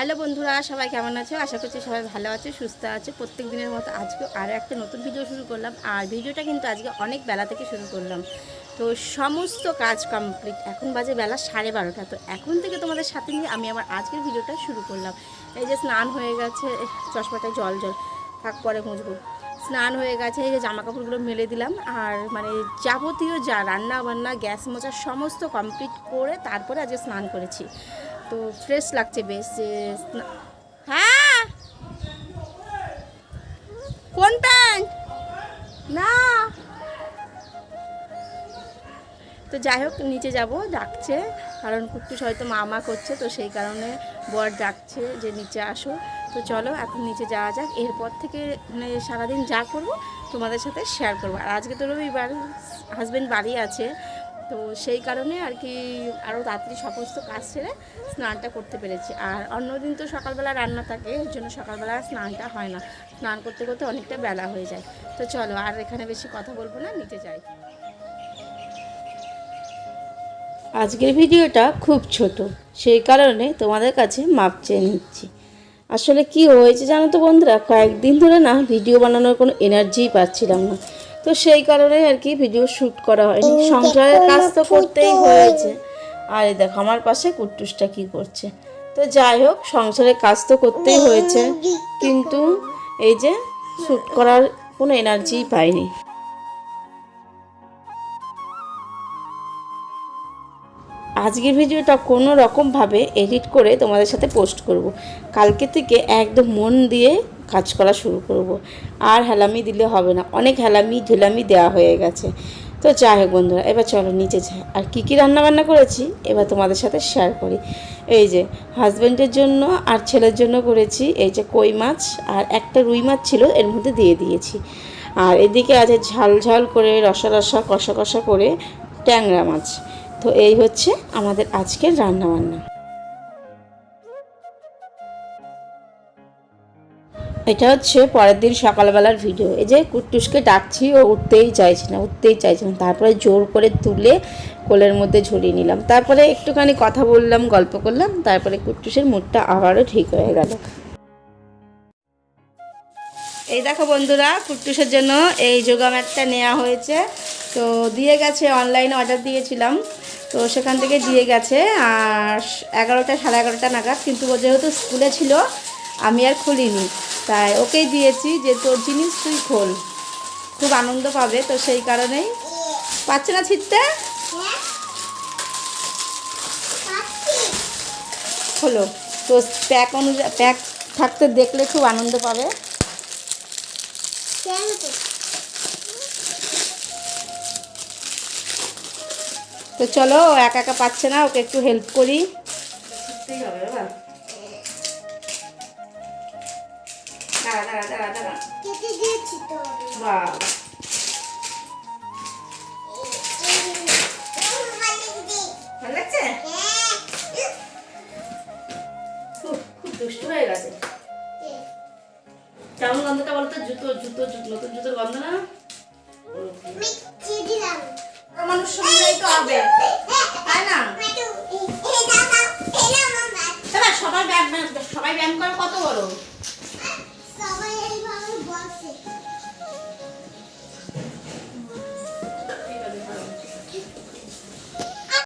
Hello বন্ধুরা, সবাই কেমন আছো? আশা করছি সবাই ভালো আছে, সুস্থ আছে। প্রত্যেক দিনের মতো আজকে আরও একটা নতুন ভিডিও শুরু করলাম। আর ভিডিওটা কিন্তু আজকে অনেক বেলা থেকে শুরু করলাম। তো সমস্ত কাজ কমপ্লিট এখন বাজে বেলা সাড়ে বারোটা। তো এখন থেকে তোমাদের সাথে নিয়ে আমি আমার আজকের ভিডিওটা শুরু করলাম। এই যে স্নান হয়ে গেছে চশমাটায় জল জল, থাক পরে মুছবো। স্নান হয়ে গেছে, এই যে জামা কাপড়গুলো মেলে দিলাম। আর মানে যাবতীয় যা রান্না বান্না গ্যাস মোচা সমস্ত কমপ্লিট করে তারপরে আজকে স্নান করেছি। তো ফ্রেশ লাগছে বেশ হ্যাঁ? কোন প্যান্ট? না। তো যাই হোক নিচে যাব ডাকছে। কারণ কুট্টুস হয়তো মামা করছে তো সেই কারণে বর ডাকছে যে নিচে আসো। তো চলো এখন নিচে যাওয়া যাক। এরপর থেকে মানে সারাদিন যা করব তোমাদের সাথে শেয়ার করব। আর আজকে তো রবিবার হাজব্যান্ড বাড়ি আছে তো সেই কারণে আর কি আরও তাড়াতাড়ি সমস্ত কাজ ছেড়ে স্নানটা করতে পেরেছি। আর অন্যদিন তো সকালবেলা রান্না থাকে এর জন্য সকালবেলা স্নানটা হয় না। স্নান করতে করতে অনেকটা বেলা হয়ে যায়। তো চলো আর এখানে বেশি কথা বলব না, নিচে যাই। আজকের ভিডিওটা খুব ছোট, সেই কারণে তোমাদের কাছে মাপ চেয়ে নিচ্ছি। আসলে কি হয়েছে জানো তো বন্ধুরা? কয়েকদিন ধরে না ভিডিও বানানোর কোনো এনার্জিই পাচ্ছিলাম না। তো সেই কারণে আর কি ভিডিও শ্যুট করা হয়নি। সংসারের কাজ তো করতেই হয়েছে। আর দেখো, আমার পাশে কুট্টুসটা কি করছে। তো যাই হোক, সংসারের কাজ তো করতেই হয়েছে। কিন্তু এই যে শ্যুট করার কোনো এনার্জিই পাইনি। আজকের ভিডিওটা কোনো রকমভাবে এডিট করে তোমাদের সাথে পোস্ট করব। কালকে থেকে একদম মন দিয়ে কাজ করা শুরু করব। আর হেলামি দিলে হবে না। অনেক হেলামি ঢেলামি দেওয়া হয়ে গেছে। তো যাই হোক বন্ধুরা, এবার চলো নিচে যাই। আর কী কী রান্নাবান্না করেছি, এবার তোমাদের সাথে শেয়ার করি। এই যে হাজব্যান্ডের জন্য আর ছেলের জন্য করেছি এই যে কই মাছ আর একটা রুই মাছ ছিল, এর মধ্যে দিয়ে দিয়েছি। আর এদিকে আছে ঝাল ঝাল করে রসা রসা, কষা কষা করে ট্যাংরা মাছ। তো এই হচ্ছে আমাদের আজকের রান্নাবান্না। এটা হচ্ছে পরের দিন সকালবেলার ভিডিও এই যে কুট্টুসকে ডাকছি, ও উঠতেই চাইছে না, উঠতেই চাইছে না। তারপরে জোর করে তুলে কোলের মধ্যে ঝুলিয়ে নিলাম। তারপরে একটুখানি কথা বললাম, গল্প করলাম, তারপরে কুট্টুসের মুডটা আবারও ঠিক হয়ে গেল। এই দেখো বন্ধুরা, কুট্টুসের জন্য এই যোগা ম্যাটটা নেওয়া হয়েছে। তো দিয়ে গেছে অনলাইনে অর্ডার দিয়েছিলাম। তো সেখান থেকে দিয়ে গেছে, আর এগারোটা, সাড়ে এগারোটা নাগাদ। কিন্তু যেহেতু স্কুলে ছিল আমি আর খুলিনি। তাই ওকেই দিয়েছি যে তোর জিনিস তুই খোল। খুব আনন্দ পাবে, তো সেই কারণেই। পাচ্ছে না ছিটতে? হলো তো প্যাক অনুযায়ী প্যাক থাকতে দেখলে খুব আনন্দ পাবে। তো চলো, একা একা পাচ্ছে না, ওকে একটু হেল্প করি। দাঁড়া দাঁড়া দাঁড়া দাঁড়া। বাহ। ভালো লাগছে? খুব খুব দুষ্টু হয়ে গেছে। কেমন গন্ধটা বলতো? জুতো জুতো নতুন জুতোর গন্ধ না? মানুষ সঙ্গেই তো হবে।